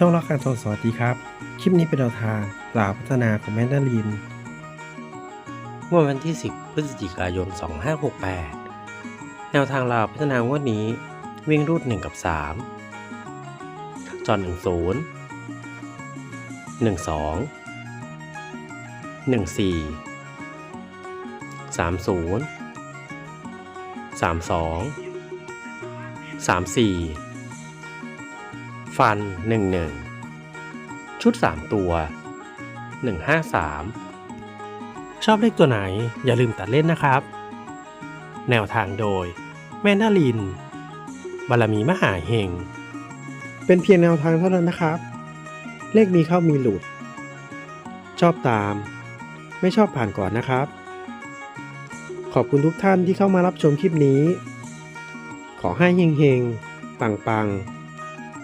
ช่องรักการโทรสวัสดีครับ คลิปนี้เป็นแนวทางปราบพัฒนาของแมนดารินเมื่อวันที่ 10 พฤศจิกายน 2568 แนวทางลาวพัฒนางวดนี้ วิ่งรูด 1 กับ3จอ10 12 14 30 32 34 ฟัน 11 ชุด 3 ตัว 153 ชอบเลขตัวไหนอย่าลืมตัดเล่นนะครับ แนวทางโดย แม่นาลิน บารมีมหาเฮง เป็นเพียงแนวทางเท่านั้นนะครับ เลขมีเข้ามีหลุด ชอบตาม ไม่ชอบผ่านก่อนนะครับ ขอบคุณทุกท่านที่เข้ามารับชมคลิปนี้ ขอให้เฮงๆ ปังๆ